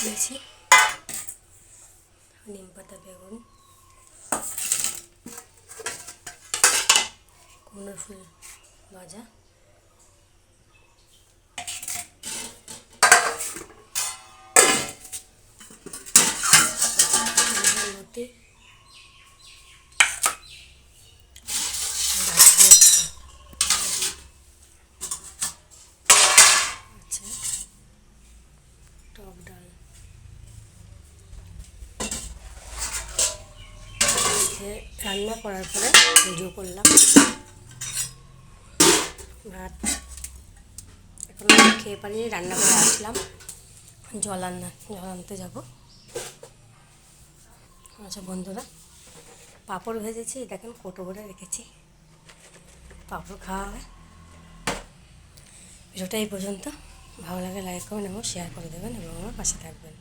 দিয়েছি। নিম পাতা বেগুন কুমড়োর ফুল ভাজা। আজকে রান্না করার পরে পুজো করলাম। ভাত এখন খেয়ে পারিনি রান্না করে আসলাম। জল আননা জল আনতে যাব। আচ্ছা বন্ধুরা, পাঁপড় ভেজেছি, দেখেন কোটো করে রেখেছি। পাঁপড় খাওয়া হয় ভিডিওটা এই পর্যন্ত। ভালো লাগে লাইক করুন এবং শেয়ার করে দেবেন এবং আমার পাশে থাকবেন।